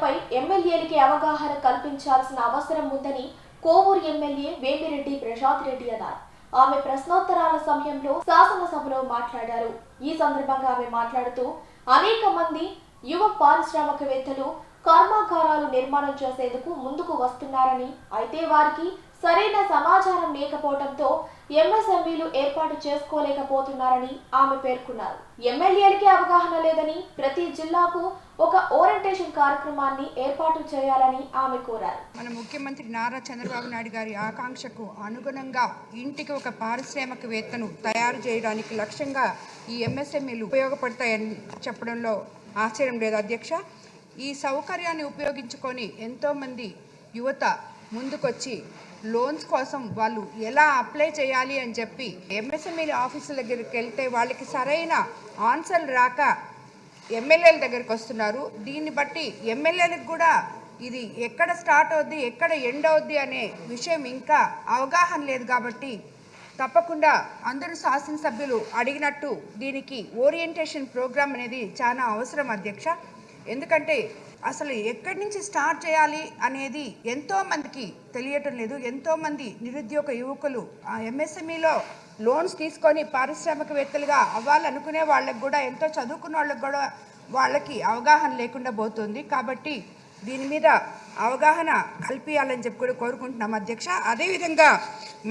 సమస్యలపై ఎమ్మెల్యేలకి అవగాహన కల్పించాల్సిన అవసరం ఉందని కోవూరు ఎమ్మెల్యే వేమిరెడ్డి ప్రశాంత్ రెడ్డి అన్నారు. ఆమె ప్రశ్నోత్తరాల సమయంలో శాసనసభలో మాట్లాడారు. ఈ సందర్భంగా ఆమె మాట్లాడుతూ అనేక మంది యువ పారిశ్రామికవేత్తలు కర్మాగారాలు నిర్మాణం చేసేందుకు ముందుకు వస్తున్నారని అయితే వారికి సరైన సమాచారం లేకపోవడంతో ఎంఎస్ఎంఈలు ఏర్పాటు చేసుకోలేకపోతున్నారని ఆమె పేర్కొన్నారు. ఎమ్మెల్యేలకి అవగాహన లేదని ప్రతి జిల్లాకు ఒక ఓరియంటేషన్ కార్యక్రమాన్ని ఏర్పాటు చేయాలని ఆమె కోరారు. మన ముఖ్యమంత్రి నారా చంద్రబాబు నాయుడు గారి ఆకాంక్షకు అనుగుణంగా ఇంటికి ఒక పారిశ్రామికవేత్తను తయారు చేయడానికి లక్ష్యంగా ఈ ఎంఎస్ఎంఈలు ఉపయోగపడతాయని చెప్పడంలో ఆశ్చర్యం లేదు. అధ్యక్ష ఈ సౌకర్యాన్ని ఉపయోగించుకొని ఎంతోమంది యువత ముందుకొచ్చి లోన్స్ కోసం వాళ్ళు ఎలా అప్లై చేయాలి అని చెప్పి ఎంఎస్ఎంఈ ఆఫీసుల దగ్గరికి వెళ్తే వాళ్ళకి సరైన ఆన్సర్ రాక ఎమ్మెల్యేల దగ్గరికి వస్తున్నారు. దీన్ని బట్టి ఎమ్మెల్యేలకు కూడా ఇది ఎక్కడ స్టార్ట్ అవుద్ది ఎక్కడ ఎండ్ అవుద్ది అనే విషయం ఇంకా అవగాహన లేదు కాబట్టి తప్పకుండా అందరూ శాసనసభ్యులు అడిగినట్టు దీనికి ఓరియంటేషన్ ప్రోగ్రామ్ అనేది చాలా అవసరం అధ్యక్ష. ఎందుకంటే అసలు ఎక్కడి నుంచి స్టార్ట్ చేయాలి అనేది ఎంతో మందికి తెలియటం లేదు. ఎంతో మంది నిరుద్యోగ యువకులు ఆ ఎంఎస్ఎంఈలో లోన్స్ తీసుకొని పారిశ్రామికవేత్తలుగా అవ్వాలనుకునే వాళ్ళకి కూడా ఎంతో చదువుకున్న వాళ్ళకి కూడా వాళ్ళకి అవగాహన లేకుండా పోతుంది. కాబట్టి దీని మీద అవగాహన కల్పించాలని చెప్పి కూడా కోరుకుంటున్నాం అధ్యక్ష. అదేవిధంగా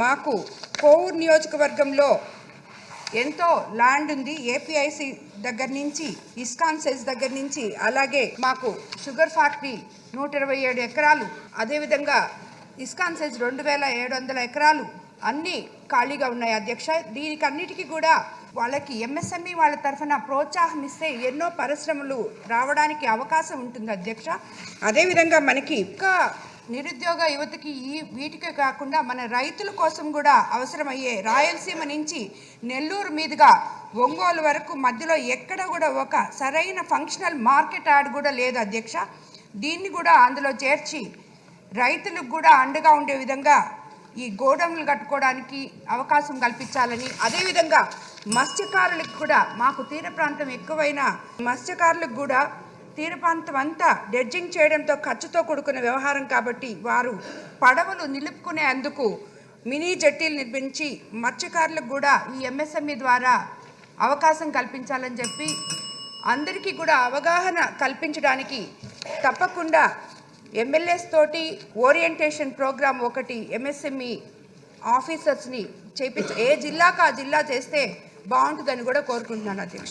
మాకు కోవూరు నియోజకవర్గంలో ఎంతో ల్యాండ్ ఉంది. ఏపీఐసి దగ్గర నుంచి ఇస్కాన్ సెజ్ దగ్గర నుంచి అలాగే మాకు షుగర్ ఫ్యాక్టరీ నూట ఇరవై ఏడు ఎకరాలు. అదేవిధంగా ఇస్కాన్ సెజ్ రెండు వేల ఏడు వందల ఎకరాలు అన్నీ ఖాళీగా ఉన్నాయి అధ్యక్ష. దీనికి అన్నిటికీ కూడా వాళ్ళకి ఎంఎస్ఎంఈ వాళ్ళ తరఫున ప్రోత్సాహం ఇస్తే ఎన్నో పరిశ్రమలు రావడానికి అవకాశం ఉంటుంది అధ్యక్ష. అదేవిధంగా మనకి ఇంకా నిరుద్యోగ యువతకి ఈ వీటికే కాకుండా మన రైతుల కోసం కూడా అవసరమయ్యే రాయలసీమ నుంచి నెల్లూరు మీదుగా ఒంగోలు వరకు మధ్యలో ఎక్కడ కూడా ఒక సరైన ఫంక్షనల్ మార్కెట్ యాడ్ కూడా లేదు అధ్యక్ష. దీన్ని కూడా అందులో చేర్చి రైతులకు కూడా అండగా ఉండే విధంగా ఈ గోడౌన్లు కట్టుకోవడానికి అవకాశం కల్పించాలని అదేవిధంగా మత్స్యకారులకు కూడా మాకు తీర ప్రాంతం ఎక్కువైన మత్స్యకారులకు కూడా తీర ప్రాంతం అంతా డెడ్జింగ్ చేయడంతో ఖర్చుతో కూడుకున్న వ్యవహారం కాబట్టి వారు పడవలు నిలుపుకునే అందుకు మినీ జట్టీలు నిర్మించి మత్స్యకారులకు కూడా ఈ ఎంఎస్ఎంఈ ద్వారా అవకాశం కల్పించాలని చెప్పి అందరికీ కూడా అవగాహన కల్పించడానికి తప్పకుండా ఎమ్మెల్యేస్ తోటి ఓరియంటేషన్ ప్రోగ్రామ్ ఒకటి ఎంఎస్ఎంఈ ఆఫీసర్స్ని చేపించ ఏ జిల్లాకు ఆ జిల్లా చేస్తే బాగుంటుందని కూడా కోరుకుంటున్నాను అధ్యక్ష.